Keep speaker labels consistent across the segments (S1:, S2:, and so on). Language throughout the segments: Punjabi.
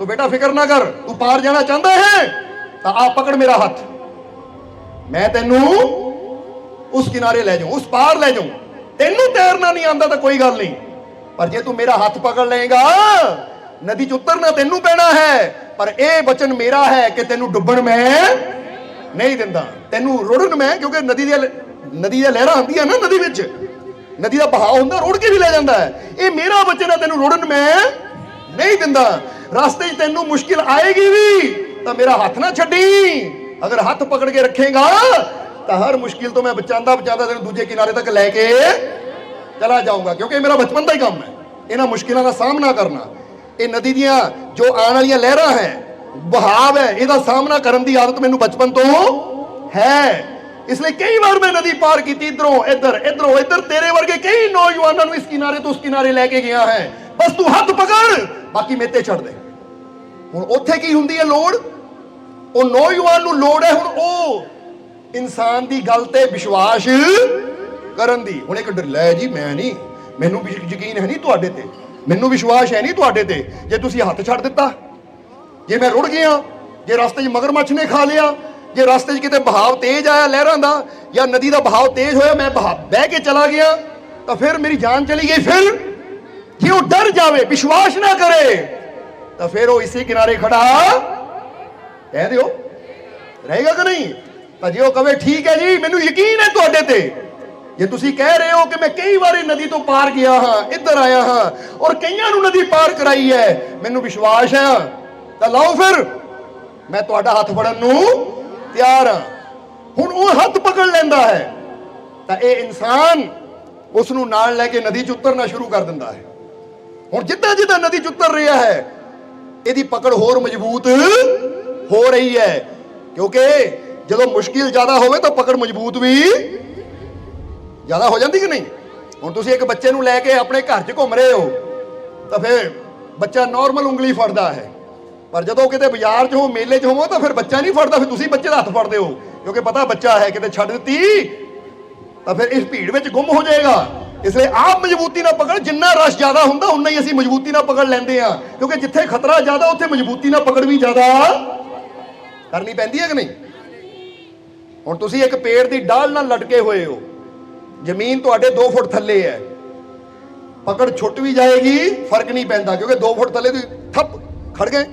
S1: ਸੋ ਬੇਟਾ ਫਿਕਰ ਨਾ ਕਰ, ਤੂੰ ਪਾਰ ਜਾਣਾ ਚਾਹੁੰਦਾ ਹੈ, ਤਾਂ ਆ ਪਕੜ ਮੇਰਾ ਹੱਥ। ਮੈਂ ਤੈਨੂੰ ਉਸ ਕਿਨਾਰੇ ਲੈ ਜਾਊਂ, ਉਸ ਪਾਰ ਲੈ ਜਾਊਂ। ਤੈਨੂੰ ਤੈਰਨਾ ਨਹੀਂ ਆਂਦਾ ਤਾਂ ਕੋਈ ਗੱਲ ਨਹੀਂ। ਪਰ ਜੇ ਤੂੰ ਮੇਰਾ ਹੱਥ ਪਕੜ ਲਏਗਾ, ਨਦੀ 'ਚ ਉਤਰਨਾ ਤੈਨੂੰ ਪੈਣਾ ਹੈ, ਪਰ ਇਹ ਵਚਨ ਮੇਰਾ ਹੈ ਕਿ ਤੈਨੂੰ ਡੁੱਬਣ ਮੈਂ ਨਹੀਂ ਦਿੰਦਾ। ਤੈਨੂੰ ਰੁੜਨ ਮੈਂ, ਕਿਉਂਕਿ ਨਦੀ ਦੀਆਂ ਨਦੀ ਦੀਆਂ ਲਹਿਰਾਂ ਆਉਂਦੀਆਂ ਨਾ ਨਦੀ ਵਿੱਚ। ਨਦੀ ਦਾ ਬਹਾਅ ਹੁੰਦਾ, ਰੁੜ ਕੇ ਵੀ ਲੈ ਜਾਂਦਾ ਹੈ। ਇਹ ਮੇਰਾ ਵਚਨ ਹੈ, ਤੈਨੂੰ ਰੁੜਨ ਮੈਂ ਨਹੀਂ ਦਿੰਦਾ। ਰਸਤੇ 'ਚ ਤੈਨੂੰ ਮੁਸ਼ਕਿਲ ਆਏਗੀ ਵੀ, ਤਾਂ ਮੇਰਾ ਹੱਥ ਨਾ ਛੱਡੀ। ਅਗਰ ਹੱਥ ਪਕੜ ਕੇ ਰੱਖੇਗਾ, ਤਾਂ ਹਰ ਮੁਸ਼ਕਿਲ ਤੋਂ ਮੈਂ ਬਚਾਉਂਦਾ ਬਚਾਉਂਦਾ ਤੈਨੂੰ ਦੂਜੇ ਕਿਨਾਰੇ ਤੱਕ ਲੈ ਕੇ ਚਲਾ ਜਾਊਂਗਾ। ਕਿਉਂਕਿ ਇਹ ਮੇਰਾ ਬਚਪਨ ਦਾ ਹੀ ਕੰਮ ਹੈ। ਇਹਨਾਂ ਮੁਸ਼ਕਿਲਾਂ ਦਾ ਸਾਹਮਣਾ ਕਰਨਾ। ਇਹ ਨਦੀ ਦੀਆਂ ਜੋ ਆਉਣ ਵਾਲੀਆਂ ਲਹਿਰਾਂ ਹੈ ਬਹਾਵ ਹੈ, ਇਹਦਾ ਸਾਹਮਣਾ ਕਰਨ ਦੀ ਆਦਤ ਮੈਨੂੰ ਬਚਪਨ ਤੋਂ ਹੈ। ਇਸ ਲਈ ਕਈ ਵਾਰ ਮੈਂ ਨਦੀ ਪਾਰ ਕੀਤੀ, ਇਧਰੋਂ ਇੱਧਰ ਇਧਰੋਂ ਇੱਧਰ, ਤੇਰੇ ਵਰਗੇ ਕਈ ਨੌਜਵਾਨਾਂ ਨੂੰ ਇਸ ਕਿਨਾਰੇ ਤੋਂ ਉਸ ਕਿਨਾਰੇ ਲੈ ਕੇ ਗਿਆ ਹੈ। ਬਸ ਤੂੰ ਹੱਥ ਪਕੜ, ਬਾਕੀ ਮੇਰੇ ਛੱਡ ਦੇ। ਹੁਣ ਉੱਥੇ ਕੀ ਹੁੰਦੀ ਹੈ ਲੋੜ? ਉਹ ਨੌਜਵਾਨ ਨੂੰ ਲੋੜ ਹੈ ਹੁਣ ਉਹ ਇਨਸਾਨ ਦੀ ਗੱਲ ਤੇ ਵਿਸ਼ਵਾਸ ਕਰਨ ਦੀ। ਹੁਣ ਇੱਕ ਡਰ, ਲੈ ਜੀ, ਮੈਂ ਨਹੀਂ। ਮੈਨੂੰ ਵੀ ਯਕੀਨ ਹੈ ਨਹੀਂ ਤੁਹਾਡੇ ਤੇ। ਮੈਨੂੰ ਵਿਸ਼ਵਾਸ ਹੈ ਨਹੀਂ ਤੁਹਾਡੇ ਤੇ। ਜੇ ਤੁਸੀਂ ਹੱਥ ਛੱਡ ਦਿੱਤਾ, ਜੇ ਮੈਂ ਰੁੜ ਗਿਆ, ਜੇ ਰਸਤੇ 'ਚ ਮਗਰਮੱਛ ਨੇ ਖਾ ਲਿਆ, ਜੇ ਰਸਤੇ 'ਚ ਕਿਤੇ ਬਹਾਵ ਤੇਜ਼ ਆਇਆ ਲਹਿਰਾਂ ਦਾ, ਜਾਂ ਨਦੀ ਦਾ ਬਹਾਵ ਤੇਜ਼ ਹੋਇਆ, ਮੈਂ ਬਹਾ, ਬਹਿ ਕੇ ਚਲਾ ਗਿਆ, ਤਾਂ ਫਿਰ ਮੇਰੀ ਜਾਨ ਚਲੀ ਗਈ। ਫਿਰ ਕਿ ਉਹ ਡਰ ਜਾਵੇ? ਵਿਸ਼ਵਾਸ ਨਾ ਕਰੇ। ਤਾਂ ਫਿਰ ਉਹ ਇਸੇ ਕਿਨਾਰੇ ਖੜਾ। ਕਹਿ ਦਿਓ। ਰਹੇਗਾ ਕਿ ਨਹੀਂ? ਤਾਂ ਜੇ ਉਹ ਕਵੇ, ਠੀਕ ਹੈ ਜੀ, ਮੈਨੂੰ ਯਕੀਨ ਹੈ ਤੁਹਾਡੇ ਤੇ। ਜੇ ਤੁਸੀਂ ਕਹਿ ਰਹੇ ਹੋ ਕਿ ਮੈਂ ਕਈ ਵਾਰੀ ਨਦੀ ਤੋਂ ਪਾਰ ਗਿਆ ਹਾਂ, ਇੱਧਰ ਆਇਆ ਹਾਂ ਔਰ ਕਈਆਂ ਨੂੰ ਨਦੀ ਪਾਰ ਕਰਾਈ ਹੈ, ਮੈਨੂੰ ਵਿਸ਼ਵਾਸ ਹੈ। ਤਾਂ ਲਓ ਫਿਰ, ਮੈਂ ਤੁਹਾਡਾ ਹੱਥ ਫੜਨ ਨੂੰ ਤਿਆਰ ਹਾਂ। ਹੁਣ ਉਹ ਹੱਥ ਪਕੜ ਲੈਂਦਾ ਹੈ। ਤਾਂ ਇਹ ਇਨਸਾਨ ਉਸ ਨੂੰ ਨਾਲ ਲੈ ਕੇ ਨਦੀ 'ਚ ਉਤਰਨਾ ਸ਼ੁਰੂ ਕਰ ਦਿੰਦਾ ਹੈ। ਹੁਣ ਜਿੱਦਾਂ ਜਿੱਦਾਂ ਨਦੀ 'ਚ ਉਤਰ ਰਿਹਾ ਹੈ ਇਹਦੀ ਪਕੜ ਹੋਰ ਮਜ਼ਬੂਤ ਹੋ ਰਹੀ ਹੈ। ਕਿਉਂਕਿ ਜਦੋਂ ਮੁਸ਼ਕਿਲ ਜ਼ਿਆਦਾ ਹੋਵੇ ਤਾਂ ਪਕੜ ਮਜ਼ਬੂਤ ਵੀ ਜ਼ਿਆਦਾ ਹੋ ਜਾਂਦੀ ਕਿ ਨਹੀਂ? ਹੁਣ ਤੁਸੀਂ ਇੱਕ ਬੱਚੇ ਨੂੰ ਲੈ ਕੇ ਆਪਣੇ ਘਰ 'ਚ ਘੁੰਮ ਰਹੇ ਹੋ, ਤਾਂ ਫਿਰ ਬੱਚਾ ਨਾਰਮਲ ਉਂਗਲੀ ਫੜਦਾ ਹੈ। ਪਰ ਜਦੋਂ ਕਿਤੇ ਬਾਜ਼ਾਰ 'ਚ ਹੋ ਮੇਲੇ 'ਚ ਹੋਵੋ, ਤਾਂ ਫਿਰ ਬੱਚਾ ਨਹੀਂ ਫੜਦਾ, ਫਿਰ ਤੁਸੀਂ ਬੱਚੇ ਦਾ ਹੱਥ ਫੜਦੇ ਹੋ। ਕਿਉਂਕਿ ਪਤਾ ਬੱਚਾ ਹੈ, ਕਿਤੇ ਛੱਡ ਦਿੱਤੀ ਤਾਂ ਫਿਰ ਇਸ ਭੀੜ ਵਿੱਚ ਗੁੰਮ ਹੋ ਜਾਏਗਾ। ਇਸ ਲਈ ਆਪ ਮਜ਼ਬੂਤੀ ਨਾਲ ਪਕੜ, ਜਿੰਨਾ ਰਸ਼ ਜ਼ਿਆਦਾ ਹੁੰਦਾ, ਉਨਾ ਹੀ ਅਸੀਂ ਮਜ਼ਬੂਤੀ ਨਾਲ ਪਕੜ ਲੈਂਦੇ ਆ ਕਿਉਂਕਿ ਜਿੱਥੇ ਖਤਰਾ ਜ਼ਿਆਦਾ, ਉੱਥੇ ਮਜ਼ਬੂਤੀ ਨਾਲ ਪਕੜ ਵੀ ਜ਼ਿਆਦਾ ਕਰਨੀ ਪੈਂਦੀ ਹੈ ਕਿ ਨਹੀਂ? ਹੁਣ ਤੁਸੀਂ ਇੱਕ ਪੇੜ ਦੀ ਡਾਲ ਨਾਲ ਲਟਕੇ ਹੋਏ ਹੋ। ਜ਼ਮੀਨ ਤੁਹਾਡੇ 2 ਫੁੱਟ ਥੱਲੇ ਹੈ। ਪਕੜ ਛੁੱਟ ਵੀ ਜਾਏਗੀ, ਫ਼ਰਕ ਨਹੀਂ ਪੈਂਦਾ, ਕਿਉਂਕਿ 2 ਫੁੱਟ ਥੱਲੇ ਤੁਸੀਂ ਥੱਪ ਖੜ ਗਏ।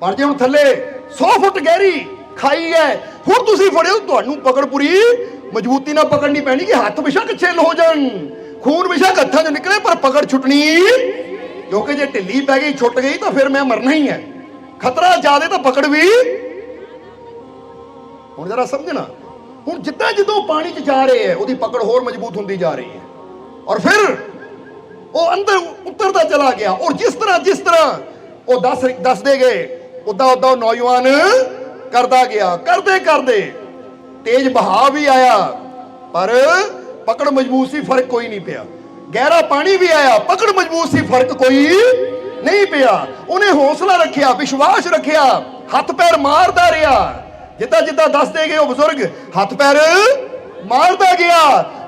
S1: ਪਰ ਜੇ ਹੁਣ ਥੱਲੇ 100 ਫੁੱਟ ਗਹਿਰੀ ਖਾਈ ਹੈ ਹੁਣ ਤੁਸੀਂ ਫੜਿਓ, ਤੁਹਾਨੂੰ ਪਕੜ ਪੂਰੀ ਮਜ਼ਬੂਤੀ ਨਾਲ ਪਕੜਨੀ ਪੈਣੀ ਕਿ ਹੱਥ ਬਿਸ਼ੱਕ ਛਿੱਲ ਹੋ ਜਾਣ? ਖੂਨ ਬਿਸ਼ੱਕ ਹੱਥਾਂ 'ਚੋਂ ਨਿਕਲੇ ਪਰ ਪਕੜ ਛੁੱਟਣੀ। ਕਿਉਂਕਿ ਜੇ ਢਿੱਲੀ ਪੈ ਗਈ, ਛੁੱਟ ਗਈ ਤਾਂ ਫਿਰ ਮੈਂ ਮਰਨਾ ਹੀ ਹੈ। ਖਤਰਾ ਜ਼ਿਆਦੇ ਤਾਂ ਪਕੜ ਵੀ। ਹੁਣ ਜਰਾ ਸਮਝਣਾ। ਹੁਣ ਜਿੱਦਾਂ ਜਿੱਦਾਂ ਉਹ ਪਾਣੀ 'ਚ ਜਾ ਰਹੇ ਹੈ, ਉਹਦੀ ਪਕੜ ਹੋਰ ਮਜ਼ਬੂਤ ਹੁੰਦੀ ਜਾ ਰਹੀ ਹੈ। ਔਰ ਫਿਰ ਉਹ ਅੰਦਰ ਉਤਰਦਾ ਚਲਾ ਗਿਆ। ਔਰ ਜਿਸ ਤਰ੍ਹਾਂ ਜਿਸ ਤਰ੍ਹਾਂ ਉਹ ਦੱਸ, ਦੱਸਦੇ ਗਏ ਉਦਾਂ ਉਦਾਂ ਉਹ ਨੌਜਵਾਨ ਕਰਦਾ ਗਿਆ। ਕਰਦੇ ਕਰਦੇ ਤੇਜ਼ ਬਹਾਅ ਵੀ ਆਇਆ, ਪਰ ਪਕੜ ਮਜ਼ਬੂਤ ਸੀ, ਫ਼ਰਕ ਕੋਈ ਨਹੀਂ ਪਿਆ। ਗਹਿਰਾ ਪਾਣੀ ਵੀ ਆਇਆ, ਪਕੜ ਮਜ਼ਬੂਤ ਸੀ, ਫ਼ਰਕ ਕੋਈ ਨਹੀਂ ਪਿਆ। ਉਹਨੇ ਹੌਸਲਾ ਰੱਖਿਆ, ਵਿਸ਼ਵਾਸ ਰੱਖਿਆ, ਹੱਥ ਪੈਰ ਮਾਰਦਾ ਰਿਹਾ। ਜਿੱਦਾਂ ਜਿੱਦਾਂ ਦੱਸਦੇ ਗਏ ਉਹ ਬਜ਼ੁਰਗ, ਹੱਥ ਪੈਰ ਮਾਰਦਾ ਗਿਆ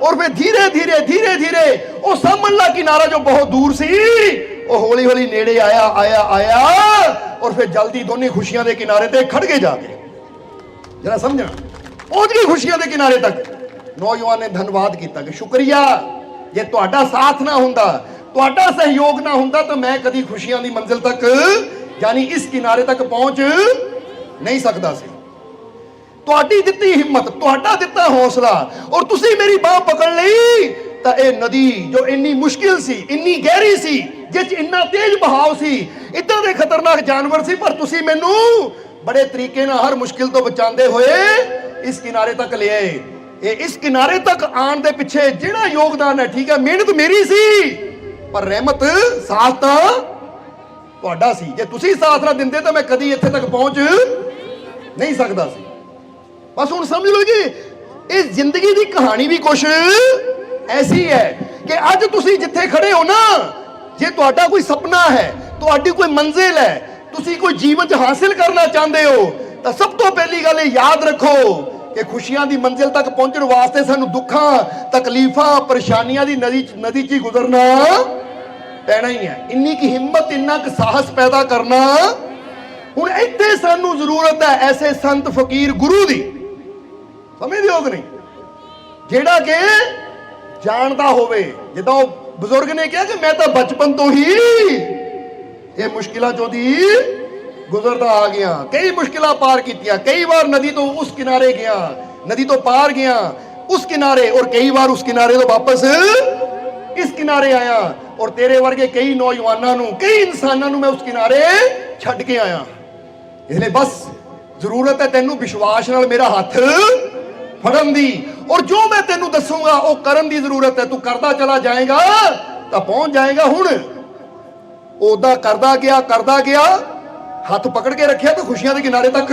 S1: ਔਰ ਫਿਰ ਧੀਰੇ ਧੀਰੇ ਧੀਰੇ ਧੀਰੇ ਉਹ ਸਾਹਮਣਲਾ ਕਿਨਾਰਾ ਜੋ ਬਹੁਤ ਦੂਰ ਸੀ, ਉਹ ਹੌਲੀ ਹੌਲੀ ਨੇੜੇ ਆਇਆ ਆਇਆ ਆਇਆ ਔਰ ਫਿਰ ਜਲਦੀ ਦੋਨੇ ਖੁਸ਼ੀਆਂ ਦੇ ਕਿਨਾਰੇ ਤੇ ਖੜ ਕੇ ਜਾ ਕੇ ਜਰਾ ਸਮਝਣਾ। ਪਹੁੰਚ ਗਈ ਖੁਸ਼ੀਆਂ ਦੇ ਕਿਨਾਰੇ ਤੱਕ। ਨੌਜਵਾਨ ਨੇ ਧੰਨਵਾਦ ਕੀਤਾ ਕਿ ਸ਼ੁਕਰੀਆ। ਜੇ ਤੁਹਾਡਾ ਸਾਥ ਨਾ ਹੁੰਦਾ, ਤੁਹਾਡਾ ਸਹਿਯੋਗ ਨਾ ਹੁੰਦਾ, ਤਾਂ ਮੈਂ ਕਦੀ ਖੁਸ਼ੀਆਂ ਦੀ ਮੰਜ਼ਿਲ ਤੱਕ, ਯਾਨੀ ਇਸ ਕਿਨਾਰੇ ਤੱਕ ਪਹੁੰਚ ਨਹੀਂ ਸਕਦਾ ਸੀ। ਤੁਹਾਡੀ ਦਿੱਤੀ ਹਿੰਮਤ, ਤੁਹਾਡਾ ਦਿੱਤਾ ਹੌਸਲਾ, ਔਰ ਤੁਸੀਂ ਮੇਰੀ ਬਾਹ ਪਕੜ ਲਈ, ਤਾਂ ਇਹ ਨਦੀ ਜੋ ਇੰਨੀ ਮੁਸ਼ਕਿਲ ਸੀ, ਇੰਨੀ ਗਹਿਰੀ ਸੀ, ਜਿਸ ਇੰਨਾ ਤੇਜ਼ ਬਹਾਵ ਸੀ, ਇਦਾਂ ਦੇ ਖਤਰਨਾਕ ਜਾਨਵਰ ਸੀ, ਪਰ ਤੁਸੀਂ ਮੈਨੂੰ ਬੜੇ ਤਰੀਕੇ ਨਾਲ ਹਰ ਮੁਸ਼ਕਿਲ ਤੋਂ ਬਚਾਉਂਦੇ ਹੋਏ ਇਸ ਕਿਨਾਰੇ ਤੱਕ ਲਿਆਏ। ਇਹ ਇਸ ਕਿਨਾਰੇ ਤੱਕ ਆਉਣ ਦੇ ਪਿੱਛੇ ਜਿਹੜਾ ਯੋਗਦਾਨ ਹੈ, ਠੀਕ ਹੈ, ਮਿਹਨਤ ਮੇਰੀ ਸੀ, ਪਰ ਰਹਿਮਤ ਸਾਥ ਤਾਂ ਤੁਹਾਡਾ ਸੀ। ਜੇ ਤੁਸੀਂ ਸਾਥ ਨਾ ਦਿੰਦੇ ਤਾਂ ਮੈਂ ਕਦੀ ਇੱਥੇ ਤੱਕ ਪਹੁੰਚ ਨਹੀਂ ਸਕਦਾ ਸੀ। ਬਸ ਹੁਣ ਸਮਝ ਲਓ ਜੀ, ਇਹ ਜ਼ਿੰਦਗੀ ਦੀ ਕਹਾਣੀ ਵੀ ਕੁਛ ਐਸੀ ਹੈ ਕਿ ਅੱਜ ਤੁਸੀਂ ਜਿੱਥੇ ਖੜੇ ਹੋ ਨਾ, ਜੇ ਤੁਹਾਡਾ ਕੋਈ ਸੁਪਨਾ ਹੈ, ਤੁਹਾਡੀ ਕੋਈ ਮੰਜ਼ਿਲ ਹੈ, ਤੁਸੀਂ ਕੋਈ ਜੀਵਨ 'ਚ ਹਾਸਿਲ ਕਰਨਾ ਚਾਹੁੰਦੇ ਹੋ, ਤਾਂ ਸਭ ਤੋਂ ਪਹਿਲੀ ਗੱਲ ਇਹ ਯਾਦ ਰੱਖੋ ਕਿ ਖੁਸ਼ੀਆਂ ਦੀ ਮੰਜ਼ਿਲ ਤੱਕ ਪਹੁੰਚਣ ਵਾਸਤੇ ਸਾਨੂੰ ਦੁੱਖਾਂ, ਤਕਲੀਫਾਂ, ਪਰੇਸ਼ਾਨੀਆਂ ਦੀ ਨਦੀ 'ਚ- ਨਦੀ 'ਚ ਹੀ ਗੁਜ਼ਰਨਾ ਪੈਣਾ ਹੀ ਹੈ। ਇੰਨੀ ਕੀ ਹਿੰਮਤ, ਇੰਨਾ ਕੁ ਸਾਹਸ ਪੈਦਾ ਕਰਨਾ ਹੁਣ ਇੱਥੇ ਸਾਨੂੰ ਜ਼ਰੂਰਤ ਹੈ ਐਸੇ ਸੰਤ ਫਕੀਰ ਗੁਰੂ ਦੀ। ਸਮਝਦੇ ਹੋ ਕਿ ਨਹੀਂ? ਜਿਹੜਾ ਕਿ ਜਾਣਦਾ ਹੋਵੇ। ਜਿੱਦਾਂ ਉਹ ਬਜ਼ੁਰਗ ਨੇ ਕਿਹਾ ਕਿ ਮੈਂ ਤਾਂ ਬਚਪਨ ਤੋਂ ਹੀ ਇਹ ਮੁਸ਼ਕਿਲਾਂ ਚੋਂ ਦੀ ਗੁਜ਼ਰਦਾ ਆ ਗਿਆ। ਕਈ ਮੁਸ਼ਕਿਲਾਂ ਪਾਰ ਕੀਤੀਆਂ। ਕਈ ਵਾਰ ਨਦੀ ਤੋਂ ਉਸ ਕਿਨਾਰੇ ਗਿਆ। ਨਦੀ ਤੋਂ ਪਾਰ ਗਿਆ। ਉਸ ਕਿਨਾਰੇ ਔਰ ਕਈ ਵਾਰ ਉਸ ਕਿਨਾਰੇ ਤੋਂ ਵਾਪਸ ਇਸ ਕਿਨਾਰੇ ਆਇਆ। ਔਰ ਤੇਰੇ ਵਰਗੇ ਕਈ ਨੌਜਵਾਨਾਂ ਨੂੰ, ਕਈ ਇਨਸਾਨਾਂ ਨੂੰ ਮੈਂ ਉਸ ਕਿਨਾਰੇ ਛੱਡ ਕੇ ਆਇਆ। ਇਸ ਲਈ ਬਸ ਜ਼ਰੂਰਤ ਹੈ ਤੈਨੂੰ ਵਿਸ਼ਵਾਸ ਨਾਲ ਮੇਰਾ ਹੱਥ ਫੜਨ ਦੀ। ਔਰ ਜੋ ਮੈਂ ਤੈਨੂੰ ਦੱਸੂਗਾ, ਉਹ ਕਰਨ ਦੀ ਜ਼ਰੂਰਤ ਹੈ। ਤੂੰ ਕਰਦਾ ਚਲਾ ਜਾਏਗਾ ਤਾਂ ਪਹੁੰਚ ਜਾਏਗਾ ਹੁਣ। ਉਹਦਾ ਕਰਦਾ ਗਿਆ ਕਰਦਾ ਗਿਆ। ਹੱਥ ਪਕੜ ਕੇ ਰੱਖਿਆ ਤਾਂ ਖੁਸ਼ੀਆਂ ਦੇ ਕਿਨਾਰੇ ਤੱਕ?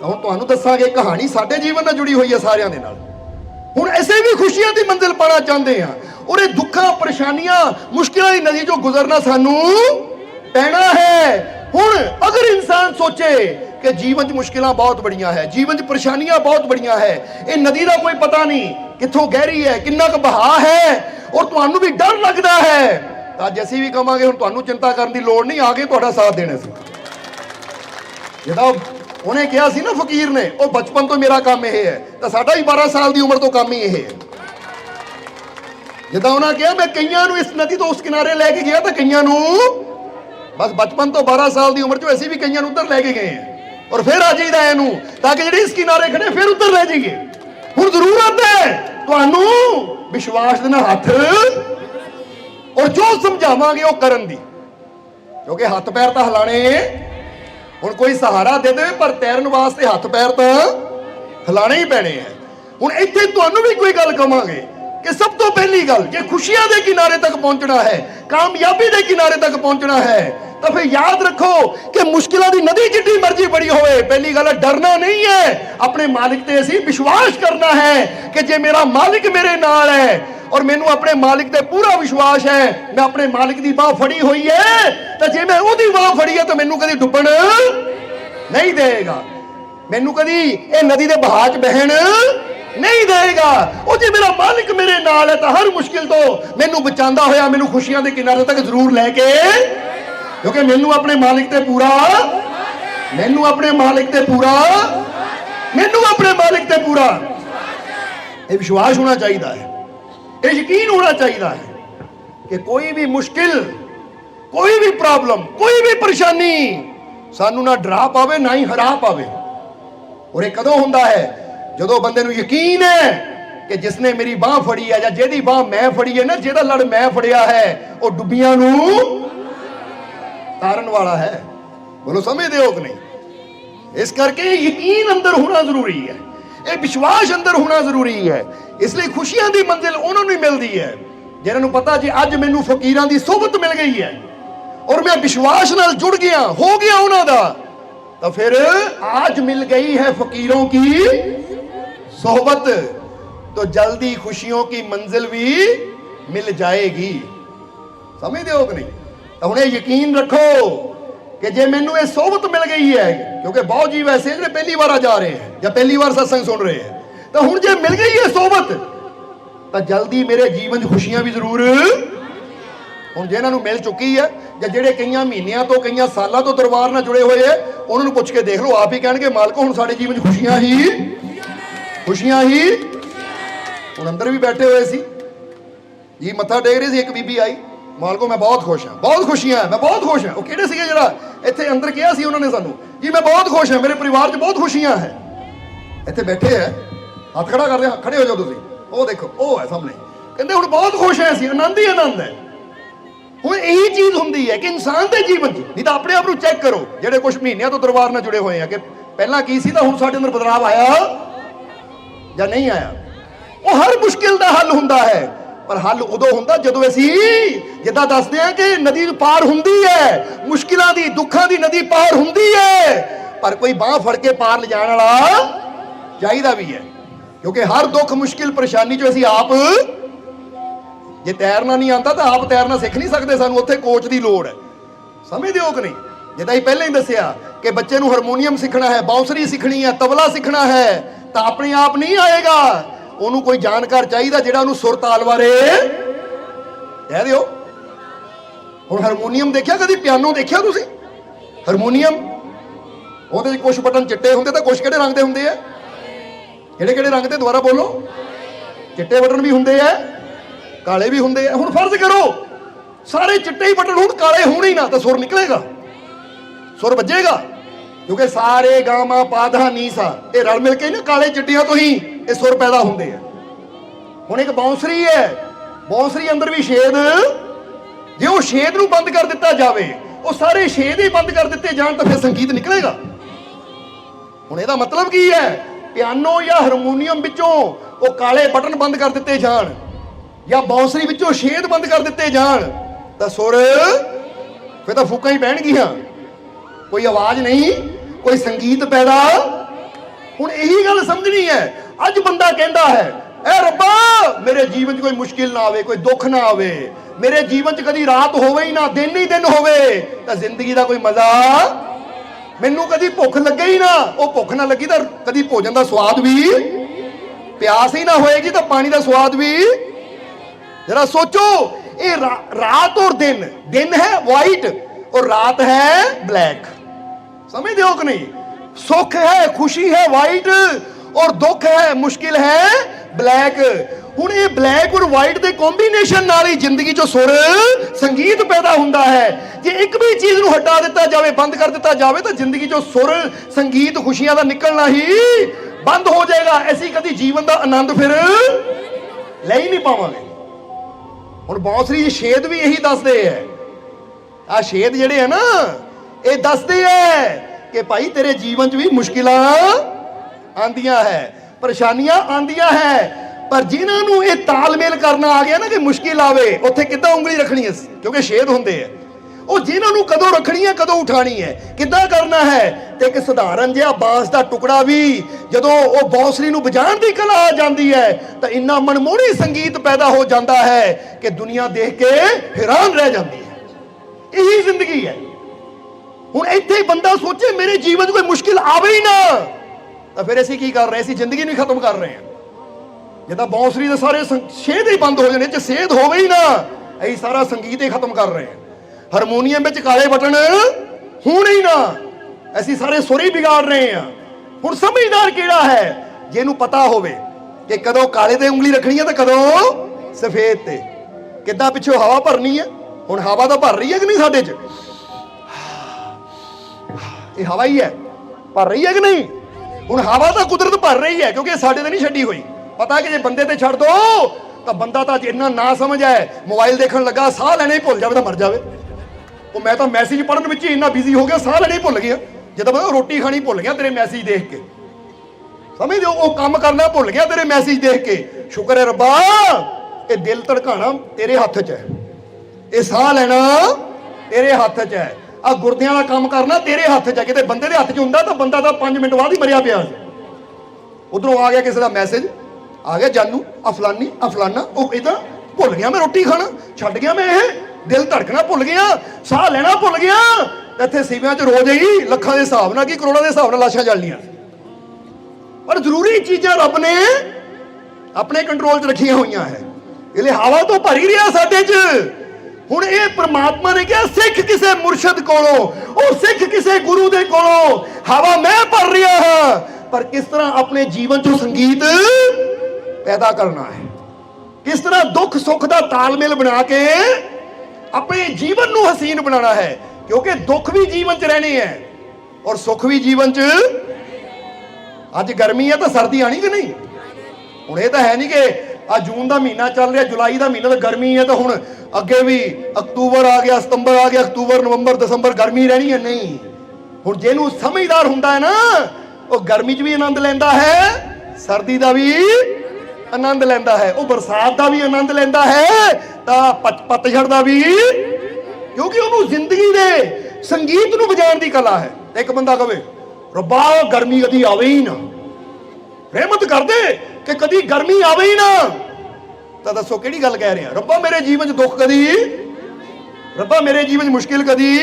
S1: ਤਾਂ ਹੁਣ ਤੁਹਾਨੂੰ ਦੱਸਾਂਗੇ, ਕਹਾਣੀ ਸਾਡੇ ਜੀਵਨ ਨਾਲ ਜੁੜੀ ਹੋਈ ਹੈ ਸਾਰਿਆਂ ਦੇ ਨਾਲ। ਹੁਣ ਐਸੇ ਵੀ ਖੁਸ਼ੀਆਂ ਦੀ ਮੰਜ਼ਿਲ ਪਾਣਾ ਚਾਹੁੰਦੇ ਆ ਔਰ ਦੁੱਖਾਂ, ਪਰੇਸ਼ਾਨੀਆਂ, ਮੁਸ਼ਕਿਲਾਂ ਦੀ ਨਦੀ ਚੋਂ ਗੁਜ਼ਰਨਾ ਸਾਨੂੰ ਪੈਣਾ ਹੈ। ਹੁਣ ਅਗਰ ਇਨਸਾਨ ਸੋਚੇ ਕਿ ਜੀਵਨ 'ਚ ਮੁਸ਼ਕਿਲਾਂ ਬਹੁਤ ਬੜੀਆਂ ਹੈ, ਜੀਵਨ 'ਚ ਪਰੇਸ਼ਾਨੀਆਂ ਬਹੁਤ ਬੜੀਆਂ ਹੈ, ਇਹ ਨਦੀ ਦਾ ਕੋਈ ਪਤਾ ਨਹੀਂ ਕਿੱਥੋਂ ਗਹਿਰੀ ਹੈ, ਕਿੰਨਾ ਕੁ ਬਹਾਅ ਹੈ, ਔਰ ਤੁਹਾਨੂੰ ਵੀ ਡਰ ਲੱਗਦਾ ਹੈ। ਤਾਂ ਅੱਜ ਅਸੀਂ ਵੀ ਕਵਾਂਗੇ, ਹੁਣ ਤੁਹਾਨੂੰ ਚਿੰਤਾ ਕਰਨ ਦੀ ਲੋੜ ਨਹੀਂ ਆਗੇ ਤੁਹਾਡਾ ਸਾਥ ਦੇਣਾ ਸੀ। ਜਿਹਦਾ ਉਹਨੇ ਕਿਹਾ ਸੀ ਨਾ ਫਕੀਰ ਨੇ, ਉਹ ਬਚਪਨ ਤੋਂ ਮੇਰਾ ਕੰਮ ਇਹ ਹੈ, ਤਾਂ ਸਾਡਾ ਹੀ 12 ਸਾਲ ਦੀ ਉਮਰ ਤੋਂ ਕੰਮ ਹੀ ਇਹ ਹੈ। ਜਿੱਦਾਂ ਉਹਨਾਂ ਕਿਹਾ, ਮੈਂ ਕਈਆਂ ਨੂੰ ਇਸ ਨਦੀ ਤੋਂ ਉਸ ਕਿਨਾਰੇ ਲੈ ਕੇ ਗਿਆ ਤਾਂ ਕਈਆਂ ਨੂੰ ਬਸ ਬਚਪਨ ਤੋਂ 12 ਸਾਲ ਦੀ ਉਮਰ 'ਚ ਅਸੀਂ ਵੀ ਕਈਆਂ ਨੂੰ ਉੱਧਰ ਲੈ ਕੇ ਗਏ ਹਾਂ। ਔਰ ਫਿਰ ਆ ਜਾਈਦਾ ਇਹਨੂੰ, ਤਾਂ ਕਿ ਜਿਹੜੇ ਇਸ ਕਿਨਾਰੇ ਖੜੇ ਫਿਰ ਉੱਧਰ ਲੈ ਜਾਈਏ। ਹੁਣ ਜ਼ਰੂਰਤ ਹੈ ਤੁਹਾਨੂੰ ਵਿਸ਼ਵਾਸ ਦੇ ਨਾਲ ਹੱਥ ਔਰ ਜੋ ਸਮਝਾਵਾਂਗੇ ਉਹ ਕਰਨ ਦੀ। ਕਿਉਂਕਿ ਹੱਥ ਪੈਰ ਤਾਂ ਹਿਲਾਣੇ ਹੁਣ ਕੋਈ ਸਹਾਰਾ ਦੇ ਦੇਵੇ, ਪਰ ਤੈਰਨ ਵਾਸਤੇ ਹੱਥ ਪੈਰ ਤਾਂ ਹਿਲਾਣੇ ਹੀ ਪੈਣੇ ਆ। ਹੁਣ ਇੱਥੇ ਤੁਹਾਨੂੰ ਵੀ ਕੋਈ ਗੱਲ ਕਵਾਂਗੇ ਕਿ ਸਭ ਤੋਂ ਪਹਿਲੀ ਗੱਲ, ਜੇ ਖੁਸ਼ੀਆਂ ਦੇ ਕਿਨਾਰੇ ਤੱਕ ਪਹੁੰਚਣਾ ਹੈ, ਕਾਮਯਾਬੀ ਦੇ ਕਿਨਾਰੇ ਤੱਕ ਪਹੁੰਚਣਾ ਹੈ ਤਾਂ ਫਿਰ ਯਾਦ ਰੱਖੋ ਕਿ ਮੁਸ਼ਕਿਲਾਂ ਦੀ ਨਦੀ ਜਿੱਡੀ ਮਰਜ਼ੀ ਬੜੀ ਹੋਵੇ। ਪਹਿਲੀ ਗੱਲ, ਡਰਨਾ ਨਹੀਂ ਹੈ। ਆਪਣੇ ਮਾਲਿਕ ਤੇ ਅਸੀਂ ਵਿਸ਼ਵਾਸ ਕਰਨਾ ਹੈ ਕਿ ਜੇ ਮੇਰਾ ਮਾਲਿਕ ਮੇਰੇ ਨਾਲ ਹੈ ਔਰ ਮੈਨੂੰ ਆਪਣੇ ਮਾਲਿਕ ਤੇ ਪੂਰਾ ਵਿਸ਼ਵਾਸ ਹੈ, ਮੈਂ ਆਪਣੇ ਮਾਲਿਕ ਦੀ ਬਾਹ ਫੜੀ ਹੋਈ ਹੈ, ਤਾਂ ਜੇ ਮੈਂ ਉਹਦੀ ਬਾਹ ਫੜੀ ਹੈ ਤਾਂ ਮੈਨੂੰ ਕਦੀ ਡੁੱਬਣ ਨਹੀਂ ਦੇਗਾ ਮੈਨੂੰ ਕਦੀ ਇਹ ਨਦੀ ਦੇ ਬਹਾਅ 'ਚ ਬਹਿਣ ਨਹੀਂ ਦੇਗਾ ਉਹ ਜੇ ਮੇਰਾ ਮਾਲਿਕ ਮੇਰੇ ਨਾਲ ਹੈ ਤਾਂ ਹਰ ਮੁਸ਼ਕਿਲ ਤੋਂ ਮੈਨੂੰ ਬਚਾਉਂਦਾ ਹੋਇਆ, ਮੈਨੂੰ ਖੁਸ਼ੀਆਂ ਦੇ ਕਿਨਾਰੇ ਤੱਕ ਜ਼ਰੂਰ ਲੈ ਕੇ ਕਿਉਂਕਿ ਮੈਨੂੰ ਆਪਣੇ ਮਾਲਿਕ ਤੇ ਪੂਰਾ ਮੈਨੂੰ ਆਪਣੇ ਮਾਲਿਕ ਤੇ ਪੂਰਾ ਮੈਨੂੰ ਆਪਣੇ ਮਾਲਿਕ ਤੇ ਪੂਰਾ। ਇਹ ਵਿਸ਼ਵਾਸ ਹੋਣਾ ਚਾਹੀਦਾ ਹੈ। ਇਹ ਯਕੀਨ ਹੋਣਾ ਚਾਹੀਦਾ ਹੈ ਕਿ ਕੋਈ ਵੀ ਮੁਸ਼ਕਿਲ, ਕੋਈ ਵੀ ਪ੍ਰੋਬਲਮ ਕੋਈ ਵੀ ਪਰੇਸ਼ਾਨੀ ਸਾਨੂੰ ਨਾ ਡਰਾ ਪਾਵੇ, ਨਾ ਹੀ ਹਰਾ ਪਾਵੇ। ਔਰ ਇਹ ਕਦੋਂ ਹੁੰਦਾ ਹੈ? ਜਦੋਂ ਬੰਦੇ ਨੂੰ ਯਕੀਨ ਹੈ ਕਿ ਜਿਸਨੇ ਮੇਰੀ ਬਾਹ ਫੜੀ ਹੈ ਜਾਂ ਜਿਹਦੀ ਬਾਹ ਮੈਂ ਫੜੀ ਹੈ ਨਾ, ਜਿਹਦਾ ਲੜ ਮੈਂ ਫੜਿਆ ਹੈ, ਉਹ ਡੁੱਬੀਆਂ ਨੂੰ ਤਾਰਨ ਵਾਲਾ ਹੈ ਬੋਲੋ ਸਮਝਦੇ ਹੋ ਕਿ ਨਹੀਂ ਇਸ ਕਰਕੇ ਯਕੀਨ ਅੰਦਰ ਹੋਣਾ ਜ਼ਰੂਰੀ ਹੈ ਇਹ ਵਿਸ਼ਵਾਸ ਅੰਦਰ ਹੋਣਾ ਜ਼ਰੂਰੀ ਹੈ ਇਸ ਲਈ ਖੁਸ਼ੀਆਂ ਦੀ ਮੰਜ਼ਿਲ ਉਹਨਾਂ ਨੂੰ ਹੀ ਮਿਲਦੀ ਹੈ ਜਿਹਨਾਂ ਨੂੰ ਪਤਾ ਜੇ ਅੱਜ ਮੈਨੂੰ ਫਕੀਰਾਂ ਦੀ ਸੋਬਤ ਮਿਲ ਗਈ ਹੈ ਔਰ ਮੈਂ ਵਿਸ਼ਵਾਸ ਨਾਲ ਜੁੜ ਗਿਆ ਹੋ ਗਿਆ ਉਹਨਾਂ ਦਾ ਤਾਂ ਫਿਰ आज मिल गई है फकीरों की सोहबत तो जल्दी खुशियों की मंजिल भी मिल जाएगी ਸਮਝਦੇ ਹੋ ਕਿ ਨਹੀਂ ਤਾਂ ਹੁਣ ਇਹ ਯਕੀਨ ਰੱਖੋ ਕਿ ਜੇ ਮੈਨੂੰ ਇਹ ਸੋਬਤ ਮਿਲ ਗਈ ਹੈ, ਕਿਉਂਕਿ ਬਹੁਤ ਜੀਵ ਐਸੇ ਜਿਹੜੇ ਪਹਿਲੀ ਵਾਰ ਆ ਜਾ ਰਹੇ ਹੈ, ਜਾਂ ਪਹਿਲੀ ਵਾਰ ਸਤਸੰਗ ਸੁਣ ਰਹੇ ਹੈ, ਤਾਂ ਹੁਣ ਜੇ ਮਿਲ ਗਈ ਹੈ ਸੋਬਤ ਤਾਂ ਜਲਦੀ ਮੇਰੇ ਜੀਵਨ 'ਚ ਖੁਸ਼ੀਆਂ ਵੀ ਜ਼ਰੂਰ ਹੁਣ ਜਿਹਨਾਂ ਨੂੰ ਮਿਲ ਚੁੱਕੀ ਹੈ, ਜਾਂ ਜਿਹੜੇ ਕਈਆਂ ਮਹੀਨਿਆਂ ਤੋਂ, ਕਈਆਂ ਸਾਲਾਂ ਤੋਂ ਦਰਬਾਰ ਨਾਲ ਜੁੜੇ ਹੋਏ ਹੈ, ਉਹਨਾਂ ਨੂੰ ਪੁੱਛ ਕੇ ਦੇਖ ਲਓ, ਆਪ ਹੀ ਕਹਿਣਗੇ, ਮਾਲਕੋ, ਹੁਣ ਸਾਡੇ ਜੀਵਨ 'ਚ ਖੁਸ਼ੀਆਂ ਹੀ ਖੁਸ਼ੀਆਂ ਹੀ ਹੁਣ ਅੰਦਰ ਵੀ ਬੈਠੇ ਹੋਏ ਸੀ, ਜੀ ਮੱਥਾ ਟੇਕ ਰਹੀ ਸੀ, ਇੱਕ ਬੀਬੀ ਆਈ। ਮਾਲਕੋ, ਮੈਂ ਬਹੁਤ ਖੁਸ਼ ਹਾਂ। ਬਹੁਤ ਖੁਸ਼ੀਆਂ ਮੈਂ ਬਹੁਤ ਖੁਸ਼ ਹਾਂ। ਉਹ ਕਿਹੜੇ ਸੀਗੇ ਜਿਹੜਾ ਇੱਥੇ ਅੰਦਰ ਕਿਹਾ ਸੀ ਉਹਨਾਂ ਨੇ ਸਾਨੂੰ ਜੀ ਮੈਂ ਬਹੁਤ ਖੁਸ਼ ਹਾਂ, ਮੇਰੇ ਪਰਿਵਾਰ 'ਚ ਬਹੁਤ ਖੁਸ਼ੀਆਂ ਹੈ। ਇੱਥੇ ਬੈਠੇ ਹੈ। ਹੱਥ ਖੜਾ ਕਰਦੇ ਖੜੇ ਹੋ ਜਾਓ ਤੁਸੀਂ। ਉਹ ਦੇਖੋ, ਉਹ ਹੈ ਸਾਹਮਣੇ। ਕਹਿੰਦੇ ਹੁਣ ਬਹੁਤ ਖੁਸ਼ ਹੈ ਅਸੀਂ, ਆਨੰਦ ਹੀ ਆਨੰਦ ਹੈ। ਹੁਣ ਇਹੀ ਚੀਜ਼ ਹੁੰਦੀ ਹੈ ਕਿ ਇਨਸਾਨ ਦੇ ਜੀਵਨ 'ਚ, ਨਹੀਂ ਤਾਂ ਆਪਣੇ ਆਪ ਨੂੰ ਚੈੱਕ ਕਰੋ, ਜਿਹੜੇ ਕੁਝ ਮਹੀਨਿਆਂ ਤੋਂ ਦਰਬਾਰ ਨਾਲ ਜੁੜੇ ਹੋਏ ਆ ਕਿ ਪਹਿਲਾਂ ਕੀ ਸੀ ਤਾਂ ਹੁਣ ਸਾਡੇ ਅੰਦਰ ਬਦਲਾਅ ਆਇਆ ਜਾਂ ਨਹੀਂ ਆਇਆ। ਉਹ ਹਰ ਮੁਸ਼ਕਿਲ ਦਾ ਹੱਲ ਹੁੰਦਾ ਹੈ। ਪਰ ਹੱਲ ਉਦੋਂ ਹੁੰਦਾ ਜਦੋਂ ਅਸੀਂ ਜਿੱਦਾਂ ਦੱਸਦੇ ਆ ਕਿ ਨਦੀ ਪਾਰ ਹੁੰਦੀ ਹੈ, ਮੁਸ਼ਕਿਲਾਂ ਦੀ, ਦੁੱਖਾਂ ਦੀ ਨਦੀ ਪਾਰ ਹੁੰਦੀ ਹੈ, ਪਰ ਕੋਈ ਬਾਹ ਫੜ ਕੇ ਪਾਰ ਲਿਜਾਣ ਵਾਲਾ ਚਾਹੀਦਾ ਵੀ ਹੈ। ਕਿਉਂਕਿ ਹਰ ਦੁੱਖ, ਮੁਸ਼ਕਿਲ, ਪਰੇਸ਼ਾਨੀ ਚੋਂ ਅਸੀਂ ਆਪ ਜੇ ਤੈਰਨਾ ਨਹੀਂ ਆਉਂਦਾ ਤਾਂ ਆਪ ਤੈਰਨਾ ਸਿੱਖ ਨਹੀਂ ਸਕਦੇ, ਸਾਨੂੰ ਉੱਥੇ ਕੋਚ ਦੀ ਲੋੜ ਹੈ। ਸਮਝਦੇ ਹੋ ਕਿ ਨਹੀਂ? ਜਿੱਦਾਂ ਹੀ ਪਹਿਲਾਂ ਹੀ ਦੱਸਿਆ ਕਿ ਬੱਚੇ ਨੂੰ ਹਾਰਮੋਨੀਅਮ ਸਿੱਖਣਾ ਹੈ ਬਾਂਸੁਰੀ ਸਿੱਖਣੀ ਹੈ, ਤਬਲਾ ਸਿੱਖਣਾ ਹੈ, ਤਾਂ ਆਪਣੇ ਆਪ ਨਹੀਂ ਆਏਗਾ। ਉਹਨੂੰ ਕੋਈ ਜਾਣਕਾਰ ਚਾਹੀਦਾ ਜਿਹੜਾ ਉਹਨੂੰ ਸੁਰ ਤਾਲ ਬਾਰੇ ਕਹਿ ਦਿਓ। ਹੁਣ ਹਾਰਮੋਨੀਅਮ ਦੇਖਿਆ ਕਦੀ? ਪਿਆਨੋ ਦੇਖਿਆ ਤੁਸੀਂ? ਹਾਰਮੋਨੀਅਮ? ਉਹਦੇ 'ਚ ਕੁਝ ਬਟਨ ਚਿੱਟੇ ਹੁੰਦੇ ਤਾਂ ਕੁਝ ਕਿਹੜੇ ਰੰਗ ਦੇ ਹੁੰਦੇ ਆ? ਕਿਹੜੇ ਕਿਹੜੇ ਰੰਗ ਦੇ? ਦੁਬਾਰਾ ਬੋਲੋ। ਚਿੱਟੇ ਬਟਨ ਵੀ ਹੁੰਦੇ ਆ, ਕਾਲੇ ਵੀ ਹੁੰਦੇ ਆ। ਹੁਣ ਫਰਜ਼ ਕਰੋ, ਸਾਰੇ ਚਿੱਟੇ ਹੀ ਬਟਨ ਹੁਣ, ਕਾਲੇ ਹੋਣ ਹੀ ਨਾ ਤਾਂ ਸੁਰ ਨਿਕਲੇਗਾ। ਸੁਰ ਵੱਜੇਗਾ। ਕਿਉਂਕਿ ਸਾਰੇ ਗਾਮਾ ਪਾਧਾ ਨੀਸਾ, ਇਹ ਰਲ ਮਿਲ ਕੇ ਨਾ ਕਾਲੇ ਚਿੱਟੀਆਂ ਤੋਂ ਹੀ ਇਹ ਸੁਰ ਪੈਦਾ ਹੁੰਦੇ ਆ। ਹੁਣ ਇੱਕ ਬਾਂਸਰੀ ਹੈ। ਬਾਂਸਰੀ ਅੰਦਰ ਵੀ ਛੇਦ। ਜੇ ਉਹ ਛੇਦ ਨੂੰ ਬੰਦ ਕਰ ਦਿੱਤਾ ਜਾਵੇ, ਉਹ ਸਾਰੇ ਛੇਦ ਹੀ ਬੰਦ ਕਰ ਦਿੱਤੇ ਜਾਣ ਤਾਂ ਫਿਰ ਸੰਗੀਤ ਨਿਕਲੇਗਾ। ਹੁਣ ਇਹਦਾ ਮਤਲਬ ਕੀ ਹੈ? ਪਿਆਨੋ ਜਾਂ ਹਾਰਮੋਨੀਅਮ ਵਿੱਚੋਂ ਉਹ ਕਾਲੇ ਬਟਨ ਬੰਦ ਕਰ ਦਿੱਤੇ ਜਾਣ ਜਾਂ ਬਾਂਸਰੀ ਵਿੱਚੋਂ ਛੇਦ ਬੰਦ ਕਰ ਦਿੱਤੇ ਜਾਣ, ਤਾਂ ਸੁਰ ਫਿਰ ਤਾਂ ਫੂਕਾਂ ਹੀ ਬਹਿਣਗੀਆਂ ਕੋਈ ਆਵਾਜ਼ ਨਹੀਂ, ਕੋਈ ਸੰਗੀਤ ਪੈਦਾ ਹੁਣ ਇਹੀ ਗੱਲ ਸਮਝਣੀ ਹੈ। ਅੱਜ ਬੰਦਾ ਕਹਿੰਦਾ ਹੈ, ਐ ਰੱਬਾ, ਮੇਰੇ ਜੀਵਨ 'ਚ ਕੋਈ ਮੁਸ਼ਕਿਲ ਨਾ ਆਵੇ, ਕੋਈ ਦੁੱਖ ਨਾ ਆਵੇ। ਮੇਰੇ ਜੀਵਨ 'ਚ ਕਦੀ ਰਾਤ ਹੋਵੇ ਹੀ ਨਾ, ਦਿਨ ਹੀ ਦਿਨ ਹੋਵੇ, ਤਾਂ ਜ਼ਿੰਦਗੀ ਦਾ ਕੋਈ ਮਜ਼ਾ ਮੈਨੂੰ ਕਦੀ ਭੁੱਖ ਲੱਗੇ ਹੀ ਨਾ। ਉਹ ਭੁੱਖ ਨਾ ਲੱਗੀ ਤਾਂ ਕਦੀ ਭੋਜਨ ਦਾ ਸਵਾਦ ਵੀ ਪਿਆਸ ਹੀ ਨਾ ਹੋਏਗੀ ਤਾਂ ਪਾਣੀ ਦਾ ਸਵਾਦ ਵੀ। ਜਰਾ ਸੋਚੋ, ਇਹ ਰਾਤ ਔਰ ਦਿਨ ਦਿਨ ਹੈ ਵਾਈਟ ਔਰ ਰਾਤ ਹੈ ਬਲੈਕ ਸਮਝਦੇ ਹੋ ਕਿ ਨਹੀਂ? ਸੁੱਖ ਹੈ, ਖੁਸ਼ੀ ਹੈ ਵਾਈਟ ਔਰ ਦੁੱਖ ਹੈ, ਮੁਸ਼ਕਿਲ ਹੈ ਬਲੈਕ ਹੁਣ ਇਹ ਬਲੈਕ ਔਰ ਵਾਈਟ ਦੇ ਕੰਬੀਨੇਸ਼ਨ ਨਾਲ ਹੀ ਜ਼ਿੰਦਗੀ 'ਚੋਂ ਸੁਰ, ਸੰਗੀਤ ਪੈਦਾ ਹੁੰਦਾ ਹੈ। ਜੇ ਇੱਕ ਵੀ ਚੀਜ਼ ਨੂੰ ਹਟਾ ਦਿੱਤਾ ਜਾਵੇ, ਬੰਦ ਕਰ ਦਿੱਤਾ ਜਾਵੇ, ਤਾਂ ਜ਼ਿੰਦਗੀ 'ਚੋਂ ਸੁਰ, ਸੰਗੀਤ, ਖੁਸ਼ੀਆਂ ਦਾ ਨਿਕਲਣਾ ਹੀ ਬੰਦ ਹੋ ਜਾਏਗਾ। ਅਸੀਂ ਕਦੀ ਜੀਵਨ ਦਾ ਆਨੰਦ ਫਿਰ ਲੈ ਹੀ ਨਹੀਂ ਪਾਵਾਂਗੇ। ਹੁਣ ਬਹੁਤ ਸਰੀ ਛੇਦ ਵੀ ਇਹੀ ਦੱਸਦੇ ਐ ਆ ਛੇਦ ਜਿਹੜੇ ਆ ਨਾ, ਇਹ ਦੱਸਦੇ ਐ ਕਿ ਭਾਈ, ਤੇਰੇ ਜੀਵਨ 'ਚ ਵੀ ਮੁਸ਼ਕਿਲਾਂ ਆਂਦੀਆਂ ਹੈ, ਪਰੇਸ਼ਾਨੀਆਂ ਆਂਦੀਆਂ ਹੈ। ਪਰ ਜਿਨ੍ਹਾਂ ਨੂੰ ਇਹ ਤਾਲਮੇਲ ਕਰਨਾ ਆ ਗਿਆ ਨਾ ਕਿ ਮੁਸ਼ਕਿਲ ਆਵੇ, ਉੱਥੇ ਕਿੱਦਾਂ ਉਂਗਲੀ ਰੱਖਣੀ ਹੈ? ਕਿਉਂਕਿ ਛੇਦ ਹੁੰਦੇ ਆ। ਉਹ ਜਿਨ੍ਹਾਂ ਨੂੰ ਕਦੋਂ ਰੱਖਣੀ ਹੈ, ਕਦੋਂ ਉਠਾਣੀ ਹੈ, ਕਿੱਦਾਂ ਕਰਨਾ ਹੈ? ਤੇ ਇੱਕ ਸਧਾਰਨ ਜਿਹਾ ਬਾਂਸ ਦਾ ਟੁਕੜਾ ਵੀ ਜਦੋਂ ਉਹ ਬਾਂਸਰੀ ਨੂੰ ਵਜਾਉਣ ਦੀ ਕਲਾ ਆ ਜਾਂਦੀ ਹੈ, ਤਾਂ ਇੰਨਾ ਮਨਮੋਹਣੀ ਸੰਗੀਤ ਪੈਦਾ ਹੋ ਜਾਂਦਾ ਹੈ ਕਿ ਦੁਨੀਆ ਦੇਖ ਕੇ ਹੈਰਾਨ ਰਹਿ ਜਾਂਦੀ ਹੈ। ਇਹੀ ਜ਼ਿੰਦਗੀ ਹੈ। ਹੁਣ ਇੱਥੇ ਹੀ ਬੰਦਾ ਸੋਚੇ ਮੇਰੇ ਜੀਵਨ 'ਚ ਕੋਈ ਮੁਸ਼ਕਿਲ ਆਵੇ ਹੀ ਨਾ। ਤਾਂ ਫਿਰ ਅਸੀਂ ਕੀ ਕਰ ਰਹੇ ਅਸੀਂ ਜ਼ਿੰਦਗੀ ਨੂੰ ਹੀ ਖਤਮ ਕਰ ਰਹੇ ਹਾਂ। ਜਿੱਦਾਂ ਬਾਂਸਰੀ ਦੇ ਸਾਰੇ ਛੇਦ ਹੀ ਬੰਦ ਹੋ ਜਾਣੇ ਚ ਸੇਧ ਹੋਵੇ ਹੀ ਨਾ। ਅਸੀਂ ਸਾਰਾ ਸੰਗੀਤ ਹੀ ਖਤਮ ਕਰ ਰਹੇ ਹਾਂ। ਹਾਰਮੋਨੀਅਮ ਵਿੱਚ ਕਾਲੇ ਬਟਨ ਹੋਣੇ ਹੀ ਨਾ। ਅਸੀਂ ਸਾਰੇ ਸੁਰ ਹੀ ਵਿਗਾੜ ਰਹੇ ਹਾਂ। ਹੁਣ ਸਮਝਦਾਰ ਕਿਹੜਾ ਹੈ? ਜਿਹਨੂੰ ਪਤਾ ਹੋਵੇ ਕਿ ਕਦੋਂ ਕਾਲੇ ਤੇ ਉਂਗਲੀ ਰੱਖਣੀ ਹੈ, ਤੇ ਕਦੋਂ ਸਫੇਦ ਤੇ। ਕਿੱਦਾਂ ਪਿੱਛੋਂ ਹਵਾ ਭਰਨੀ ਹੈ? ਹੁਣ ਹਵਾ ਤਾਂ ਭਰ ਰਹੀ ਹੈ ਕਿ ਨਹੀਂ ਸਾਡੇ 'ਚ? ਇਹ ਹਵਾ ਹੀ ਹੈ। ਭਰ ਰਹੀ ਹੈ ਕਿ ਨਹੀਂ? ਹੁਣ ਹਵਾ ਤਾਂ ਕੁਦਰਤ ਭਰ ਰਹੀ ਹੈ, ਕਿਉਂਕਿ ਸਾਡੇ ਤੇ ਨਹੀਂ ਛੱਡੀ ਹੋਈ। ਪਤਾ ਕਿ ਜੇ ਬੰਦੇ ਤੇ ਛੱਡ ਦੋ, ਤਾਂ ਬੰਦਾ ਤਾਂ ਇੰਨਾ ਨਾ ਸਮਝ ਹੈ ਮੋਬਾਈਲ ਦੇਖਣ ਲੱਗਾ, ਸਾਹ ਲੈਣਾ ਹੀ ਭੁੱਲ ਜਾਵੇ ਤਾਂ ਮਰ ਜਾਵੇ। ਉਹ ਮੈਂ ਤਾਂ ਮੈਸੇਜ ਪੜਨ ਵਿੱਚ ਹੀ ਇੰਨਾ ਬਿਜ਼ੀ ਹੋ ਗਿਆ, ਸਾਹ ਲੈਣਾ ਹੀ ਭੁੱਲ ਗਿਆ। ਜਦੋਂ ਮੈਂ ਰੋਟੀ ਖਾਣੀ ਭੁੱਲ ਗਿਆ ਤੇਰੇ ਮੈਸੇਜ ਦੇਖ ਕੇ। ਸਮਝਦੇ ਹੋ ਉਹ ਕੰਮ ਕਰਨਾ ਭੁੱਲ ਗਿਆ ਤੇਰੇ ਮੈਸੇਜ ਦੇਖ ਕੇ। ਸ਼ੁਕਰ ਹੈ ਰੱਬਾ, ਇਹ ਦਿਲ ਧੜਕਾਣਾ ਤੇਰੇ ਹੱਥ 'ਚ ਹੈ। ਇਹ ਸਾਹ ਲੈਣਾ ਤੇਰੇ ਹੱਥ 'ਚ ਹੈ। ਆ ਗੁਰਦਿਆਂ ਦਾ ਕੰਮ ਕਰਨਾ, ਤੇਰੇ ਹੱਥ 'ਚ ਹੈ ਕਿਤੇ ਬੰਦੇ ਦੇ ਹੱਥ 'ਚ ਹੁੰਦਾ ਤਾਂ ਬੰਦਾ ਤਾਂ 5 ਮਿੰਟ ਬਾਅਦ ਹੀ ਮਰਿਆ ਪਿਆ ਸੀ। ਉਧਰੋਂ ਆ ਗਿਆ ਕਿਸੇ ਦਾ ਮੈਸੇਜ ਆ ਗਿਆ ਜਾਨੂ ਅਫਲਾਨੀ ਅਫਲਾਨਾ ਉਹ ਇਦਾਂ ਭੁੱਲ ਗਿਆ ਮੈਂ ਰੋਟੀ ਖਾਣਾ, ਛੱਡ ਗਿਆ ਮੈਂ ਇਹ, ਦਿਲ ਧੜਕਣਾ ਭੁੱਲ ਗਿਆ, ਸਾਹ ਲੈਣਾ ਭੁੱਲ ਗਿਆ। ਇੱਥੇ ਸੀਵਿਆਂ 'ਚ ਰੋਜ਼ ਹੀ ਲੱਖਾਂ ਦੇ ਹਿਸਾਬ ਨਾਲ ਕੀ ਕਰੋੜਾਂ ਦੇ ਹਿਸਾਬ ਨਾਲ ਲਾਸ਼ਾਂ ਜਲਣੀਆਂ। ਪਰ ਜ਼ਰੂਰੀ ਚੀਜ਼ਾਂ ਰੱਬ ਨੇ ਆਪਣੇ ਕੰਟਰੋਲ 'ਚ ਰੱਖੀਆਂ ਹੋਈਆਂ ਹੈ। ਇਹ ਹਵਾ ਤੋਂ ਭਰੀ ਰਿਹਾ ਸਾਡੇ 'ਚ। ਹੁਣ ਇਹ ਪ੍ਰਮਾਤਮਾ ਨੇ ਕਿਹਾ, ਸਿੱਖ ਕਿਸੇ ਮੁਰਸ਼ਦ ਕੋਲੋਂ, ਉਹ ਸਿੱਖ ਕਿਸੇ ਗੁਰੂ ਦੇ ਕੋਲੋਂ, ਹਵਾ ਮੈਂ ਭਰ ਰਿਹਾ ਹਾਂ। ਪਰ ਕਿਸ ਤਰ੍ਹਾਂ ਆਪਣੇ ਜੀਵਨ 'ਚੋਂ ਸੰਗੀਤ ਪੈਦਾ ਕਰਨਾ ਹੈ? ਕਿਸ ਤਰ੍ਹਾਂ ਦੁੱਖ ਸੁੱਖ ਦਾ ਤਾਲਮੇਲ ਬਣਾ ਕੇ ਆਪਣੇ ਜੀਵਨ ਨੂੰ ਹਸੀਨ ਬਣਾਉਣਾ ਹੈ? ਕਿਉਂਕਿ ਦੁੱਖ ਵੀ ਜੀਵਨ 'ਚ ਰਹਿਣੇ ਹੈ ਔਰ ਸੁੱਖ ਵੀ ਜੀਵਨ 'ਚ ਅੱਜ ਗਰਮੀ ਹੈ ਤਾਂ ਸਰਦੀ ਆਣੀ ਕਿ ਨਹੀਂ? ਹੁਣ ਇਹ ਤਾਂ ਹੈ ਨਹੀਂ ਕਿ ਆ ਜੂਨ ਦਾ ਮਹੀਨਾ ਚੱਲ ਰਿਹਾ, ਜੁਲਾਈ ਦਾ ਮਹੀਨਾ ਤਾਂ ਗਰਮੀ ਹੈ ਤਾਂ ਹੁਣ ਅੱਗੇ ਵੀ ਅਕਤੂਬਰ ਆ ਗਿਆ, ਸਤੰਬਰ ਆ ਗਿਆ, ਅਕਤੂਬਰ, ਨਵੰਬਰ, ਦਸੰਬਰ ਗਰਮੀ ਰਹਿਣੀ ਹੈ ਨਹੀਂ। ਹੁਣ ਜਿਹਨੂੰ ਸਮਝਦਾਰ ਹੁੰਦਾ ਹੈ ਨਾ, ਉਹ ਗਰਮੀ 'ਚ ਵੀ ਆਨੰਦ ਲੈਂਦਾ ਹੈ, ਸਰਦੀ ਦਾ ਵੀ ਆਨੰਦ ਲੈਂਦਾ ਹੈ, ਉਹ ਬਰਸਾਤ ਦਾ ਵੀ ਆਨੰਦ ਲੈਂਦਾ ਹੈ, ਤਾਂ ਪਤ- ਪਤਝੜ ਦਾ ਵੀ। ਕਿਉਂਕਿ ਉਹਨੂੰ ਜ਼ਿੰਦਗੀ ਦੇ ਸੰਗੀਤ ਨੂੰ ਵਜਾਉਣ ਦੀ ਕਲਾ ਹੈ। ਇੱਕ ਬੰਦਾ ਕਵੇ, ਰੱਬਾ, ਗਰਮੀ ਕਦੀ ਆਵੇ ਹੀ ਨਾ। ਰਹਿਮਤ ਕਰ ਦੇ ਕਿ ਕਦੀ ਗਰਮੀ ਆਵੇ ਹੀ ਨਾ। ਤਾਂ ਦੱਸੋ ਕਿਹੜੀ ਗੱਲ ਕਹਿ ਰਿਹਾ ਰੱਬਾ ਮੇਰੇ ਜੀਵਨ 'ਚ ਦੁੱਖ ਕਦੀ? ਰੱਬਾ ਮੇਰੇ ਜੀਵਨ 'ਚ ਮੁਸ਼ਕਿਲ ਕਦੀ?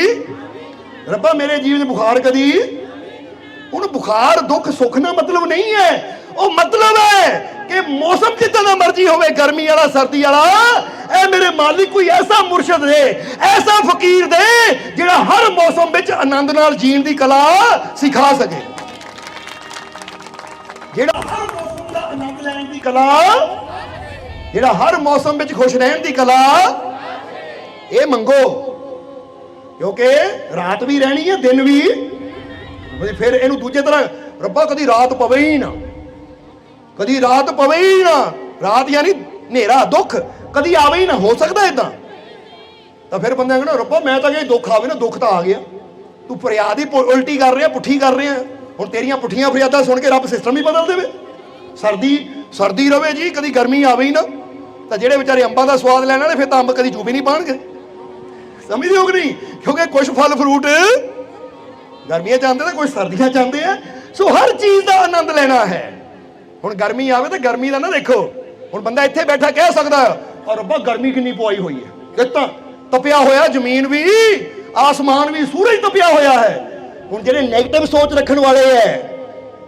S1: ਰੱਬਾ ਮੇਰੇ ਜੀਵਨ 'ਚ ਬੁਖਾਰ ਕਦੀ? ਹੁਣ ਬੁਖਾਰ, ਦੁੱਖ, ਸੁੱਖ ਨਾ ਮਤਲਬ ਨਹੀਂ ਹੈ। ਉਹ ਮਤਲਬ ਹੈ ਕਿ ਮੌਸਮ ਜਿੱਦਾਂ ਦਾ ਮਰਜ਼ੀ ਹੋਵੇ, ਗਰਮੀ ਵਾਲਾ, ਸਰਦੀ ਵਾਲਾ, ਇਹ ਮੇਰੇ ਮਾਲਿਕ ਕੋਈ ਐਸਾ ਮੁਰਸ਼ਿਦ ਦੇ, ਐਸਾ ਫਕੀਰ ਦੇ, ਜਿਹੜਾ ਹਰ ਮੌਸਮ ਵਿੱਚ ਆਨੰਦ ਨਾਲ ਜੀਣ ਦੀ ਕਲਾ ਸਿਖਾ ਸਕੇ। ਜਿਹੜਾ ਹਰ ਮੌਸਮ ਦਾ ਆਨੰਦ ਲੈਣ ਦੀ ਕਲਾ ਜਿਹੜਾ ਹਰ ਮੌਸਮ ਵਿੱਚ ਖੁਸ਼ ਰਹਿਣ ਦੀ ਕਲਾ, ਇਹ ਮੰਗੋ। ਕਿਉਂਕਿ ਰਾਤ ਵੀ ਰਹਿਣੀ ਹੈ, ਦਿਨ ਵੀ। ਫਿਰ ਇਹਨੂੰ ਦੂਜੇ ਤਰ੍ਹਾਂ, ਰੱਬਾ ਕਦੀ ਰਾਤ ਪਵੇ ਹੀ ਨਾ। ਕਦੀ ਰਾਤ ਪਵੇ ਹੀ ਨਾ। ਰਾਤ ਯਾਨੀ ਹਨੇਰਾ, ਦੁੱਖ, ਕਦੀ ਆਵੇ ਹੀ ਨਾ, ਹੋ ਸਕਦਾ ਇਦਾਂ ਤਾਂ ਫਿਰ ਬੰਦਾ ਕਹਿੰਦਾ, ਰੱਬਾ, ਮੈਂ ਤਾਂ ਜੇ ਦੁੱਖ ਆਵੇ ਨਾ, ਦੁੱਖ ਤਾਂ ਆ ਗਿਆ। ਤੂੰ ਫਰਿਆਦ ਹੀ ਉਲਟੀ ਕਰ ਰਿਹਾ, ਪੁੱਠੀ ਕਰ ਰਿਹਾ। ਹੁਣ ਤੇਰੀਆਂ ਪੁੱਠੀਆਂ ਫਰਿਆਦਾਂ ਸੁਣ ਕੇ ਰੱਬ ਸਿਸਟਮ ਹੀ ਬਦਲ ਦੇਵੇ। ਸਰਦੀ ਸਰਦੀ ਰਵੇ ਜੀ, ਕਦੀ ਗਰਮੀ ਆਵੇ ਹੀ ਨਾ। ਤਾਂ ਜਿਹੜੇ ਵਿਚਾਰੇ ਅੰਬਾਂ ਦਾ ਸਵਾਦ ਲੈਣ ਵਾਲੇ, ਫਿਰ ਤਾਂ ਅੰਬ ਕਦੀ ਚੂਪੀ ਨਹੀਂ ਪਾਣਗੇ। ਸਮਝਦੇ ਹੋ ਕਿ ਨਹੀਂ? ਕਿਉਂਕਿ ਕੁਝ ਫਲ ਫਰੂਟ ਗਰਮੀਆਂ ਚ ਆਉਂਦੇ ਤੇ ਕੁਝ ਸਰਦੀਆਂ ਚ ਆਉਂਦੇ ਆ। ਸੋ ਹਰ ਚੀਜ਼ ਦਾ ਆਨੰਦ ਲੈਣਾ ਹੈ। ਹੁਣ ਗਰਮੀ ਆਵੇ ਤਾਂ ਗਰਮੀ ਦਾ ਨਾ ਦੇਖੋ। ਹੁਣ ਬੰਦਾ ਇੱਥੇ ਬੈਠਾ ਕਹਿ ਸਕਦਾ, ਔਰ ਰੱਬਾ, ਗਰਮੀ ਕਿੰਨੀ ਪਵਾਈ ਹੋਈ ਹੈ। ਇਹ ਤਾਂ ਤਪਿਆ ਹੋਇਆ ਜ਼ਮੀਨ ਵੀ, ਆਸਮਾਨ ਵੀ, ਸੂਰਜ ਤਪਿਆ ਹੋਇਆ ਹੈ। ਹੁਣ ਜਿਹੜੇ 네ਗੇਟਿਵ ਸੋਚ ਰੱਖਣ ਵਾਲੇ ਐ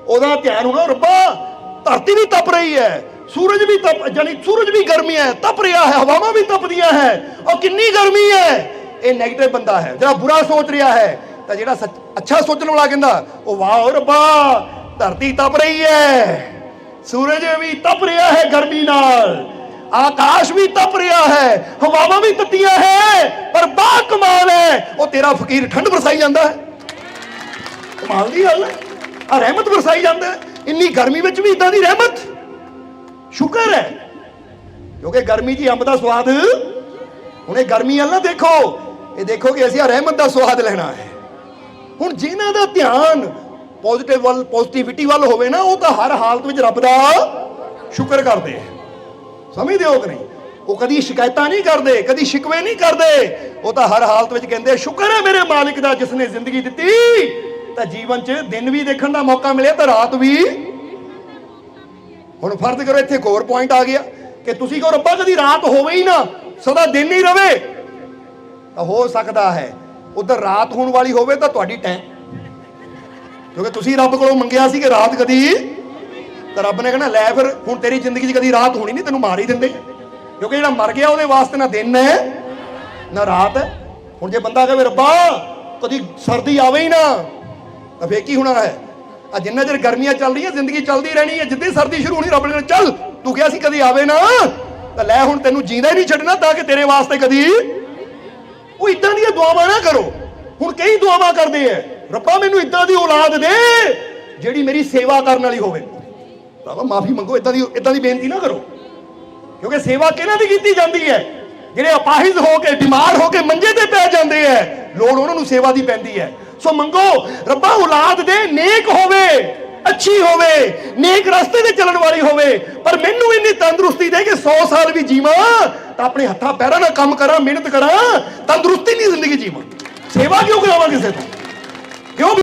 S1: ਉਹਦਾ ਧਿਆਨ ਹੋਣਾ ਰੱਬਾ, ਧਰਤੀ ਵੀ ਤਪ ਰਹੀ ਹੈ। ਸੂਰਜ ਵੀ ਤਪ ਜਾਨੀ ਸੂਰਜ ਵੀ ਗਰਮੀ ਹੈ, ਤਪ ਰਿਹਾ ਹੈ, ਹਵਾਵਾਂ ਵੀ ਤਪਦੀਆਂ ਹੈ। ਉਹ ਕਿੰਨੀ ਗਰਮੀ ਹੈ? ਇਹ 네ਗੇਟਿਵ ਬੰਦਾ ਹੈ, ਜਿਹੜਾ ਬੁਰਾ ਸੋਚ ਰਿਹਾ ਹੈ, ਤਾਂ ਜਿਹੜਾ ਅੱਛਾ ਸੋਚਣ ਵਾਲਾ ਕਹਿੰਦਾ, ਉਹ ਵਾਹ ਰੱਬਾ, ਧਰਤੀ ਤਪ ਰਹੀ ਹੈ। ਸੂਰਜ ਵੀ ਤਪ ਰਿਹਾ ਹੈ ਗਰਮੀ ਨਾਲ। ਆਕਾਸ਼ ਵੀ ਤਪ ਰਿਹਾ ਹੈ, ਹਵਾਵਾਂ ਵੀ ਤੱਤੀਆਂ ਹੈ, ਪਰ ਬਾ ਕਮਾਲ ਹੈ। ਉਹ ਤੇਰਾ ਫਕੀਰ ਠੰਡ ਵਰਸਾਈ ਜਾਂਦਾ ਹੈ। ਕਮਾਲ ਦੀ ਗੱਲ ਹੈ। ਆ ਰਹਿਮਤ ਵਰਸਾਈ ਜਾਂਦਾ ਹੈ। ਇੰਨੀ ਗਰਮੀ ਵਿੱਚ ਵੀ ਇਦਾਂ ਦੀ ਰਹਿਮਤ। ਸ਼ੁਕਰ ਹੈ। ਕਿਉਂਕਿ ਗਰਮੀ 'ਚ ਹੀ ਅੰਬ ਦਾ ਸਵਾਦ, ਹੁਣ ਇਹ ਗਰਮੀ ਵੱਲ ਨਾ ਦੇਖੋ। ਇਹ ਦੇਖੋ ਕਿ ਅਸੀਂ ਆ ਰਹਿਮਤ ਦਾ ਸਵਾਦ ਲੈਣਾ ਹੈ। ਹੁਣ ਜਿਨ੍ਹਾਂ ਦਾ ਧਿਆਨ ਪੋਜ਼ਿਟਿਵ ਵੱਲ ਪੋਜ਼ਿਟਿਵਿਟੀ ਵੱਲ ਹੋਵੇ ਨਾ, ਉਹ ਤਾਂ ਹਰ ਹਾਲਤ ਵਿੱਚ ਰੱਬ ਦਾ ਸ਼ੁਕਰ ਕਰਦੇ ਆ ਸਮਝਦੇ ਹੋ ਕਿ ਨਹੀਂ? ਉਹ ਕਦੀ ਸ਼ਿਕਾਇਤਾਂ ਨਹੀਂ ਕਰਦੇ, ਕਦੀ ਸ਼ਿਕਵੇ ਨਹੀਂ ਕਰਦੇ। ਉਹ ਤਾਂ ਹਰ ਹਾਲਤ ਵਿੱਚ ਕਹਿੰਦੇ ਸ਼ੁਕਰ ਹੈ ਮੇਰੇ ਮਾਲਿਕ ਦਾ ਜਿਸ ਨੇ ਜ਼ਿੰਦਗੀ ਦਿੱਤੀ। ਤਾਂ ਜੀਵਨ 'ਚ ਦਿਨ ਵੀ ਦੇਖਣ ਦਾ ਮੌਕਾ ਮਿਲਿਆ, ਤਾਂ ਰਾਤ ਵੀ ਹੁਣ ਫਰਜ਼ ਕਰੋ ਇੱਥੇ ਇੱਕ ਹੋਰ ਪੁਆਇੰਟ ਆ ਗਿਆ ਕਿ ਤੁਸੀਂ ਕਹੋ ਰੱਬਾ, ਕਦੀ ਰਾਤ ਹੋਵੇ ਹੀ ਨਾ, ਸਦਾ ਦਿਨ ਹੀ ਰਵੇ। ਤਾਂ ਹੋ ਸਕਦਾ ਹੈ, ਉਧਰ ਰਾਤ ਹੋਣ ਵਾਲੀ ਹੋਵੇ ਤਾਂ ਤੁਹਾਡੀ ਟਾਈਮ ਕਿਉਂਕਿ ਤੁਸੀਂ ਰੱਬ ਕੋਲੋਂ ਮੰਗਿਆ ਸੀ ਕਿ ਰਾਤ ਕਦੀ ਤਾਂ ਰੱਬ ਨੇ ਕਹਿਣਾ, ਲੈ ਫਿਰ, ਹੁਣ ਤੇਰੀ ਜ਼ਿੰਦਗੀ 'ਚ ਕਦੀ ਰਾਤ ਹੋਣੀ ਨਹੀਂ, ਤੈਨੂੰ ਮਾਰ ਹੀ ਦਿੰਦੇ। ਕਿਉਂਕਿ ਜਿਹੜਾ ਮਰ ਗਿਆ, ਉਹਦੇ ਵਾਸਤੇ ਨਾ ਦਿਨ ਹੈ, ਨਾ ਰਾਤ ਹੈ। ਹੁਣ ਜੇ ਬੰਦਾ ਕਹੇ, ਰੱਬਾ, ਕਦੀ ਸਰਦੀ ਆਵੇ ਹੀ ਨਾ, ਤਾਂ ਫੇਰ ਕੀ ਹੋਣਾ ਹੈ? ਆ ਜਿੰਨਾ ਚਿਰ ਗਰਮੀਆਂ ਚੱਲ ਰਹੀਆਂ, ਜ਼ਿੰਦਗੀ ਚੱਲਦੀ ਰਹਿਣੀ ਹੈ, ਜਿੱਦੇ ਸਰਦੀ ਸ਼ੁਰੂ ਹੋਣੀ, ਰੱਬ ਨੇ ਚੱਲ, ਤੂੰ ਕਿਹਾ ਸੀ ਕਦੀ ਆਵੇ ਨਾ, ਤਾਂ ਲੈ ਹੁਣ ਤੈਨੂੰ ਜੀਂਦਾ ਹੀ ਨਹੀਂ ਛੱਡਣਾ, ਤਾਂ ਕਿ ਤੇਰੇ ਵਾਸਤੇ ਕਦੀ ਉਹ ਇਦਾਂ ਦੀਆਂ ਦੁਆਵਾਂ ਨਾ ਕਰੋ। ਹੁਣ ਕਈ ਦੁਆਵਾਂ ਕਰਦੇ ਐ। ਰੱਬਾ, ਮੈਨੂੰ ਇਦਾਂ ਦੀ ਔਲਾਦ ਦੇ, ਜਿਹੜੀ ਮੇਰੀ ਸੇਵਾ ਕਰਨ ਵਾਲੀ ਹੋਵੇ। ਰੱਬਾ ਮਾਫੀ ਮੰਗੋ, ਇਦਾਂ ਦੀ ਇਦਾਂ ਦੀ ਬੇਨਤੀ ਨਾ ਕਰੋ। ਕਿਉਂਕਿ ਸੇਵਾ ਕਿਹਨਾਂ ਦੀ ਕੀਤੀ ਜਾਂਦੀ ਹੈ ਜਿਹੜੇ ਅਪਾਹਿਜ ਹੋ ਕੇ, ਬਿਮਾਰ ਹੋ ਕੇ ਮੰਜੇ ਤੇ ਪੈ ਜਾਂਦੇ ਐ। ਲੋੜ ਉਹਨਾਂ ਨੂੰ ਸੇਵਾ ਦੀ ਪੈਂਦੀ ਹੈ ਸੋ ਮੰਗੋ, ਰੱਬਾ ਔਲਾਦ ਦੇ ਨੇਕ ਹੋਵੇ, ਅੱਛੀ ਹੋਵੇ, ਨੇਕ ਰਸਤੇ ਤੇ ਚੱਲਣ ਵਾਲੀ ਹੋਵੇ, ਪਰ ਮੈਨੂੰ ਇੰਨੀ ਤੰਦਰੁਸਤੀ ਦੇ ਕਿ 100 ਸਾਲ ਵੀ ਜੀਵਾਂ, ਤਾਂ ਆਪਣੇ ਹੱਥਾਂ ਪੈਰਾਂ ਨਾਲ ਕੰਮ ਕਰਾਂ, ਮਿਹਨਤ ਕਰਾਂ, ਤੰਦਰੁਸਤੀ ਨਹੀਂ ਜ਼ਿੰਦਗੀ ਜੀਵਾਂ। ਸੇਵਾ ਕਿਉਂ ਕਰਾਵਾਂ ਕਿਸੇ ਤੋਂ? ਕਿਉਂ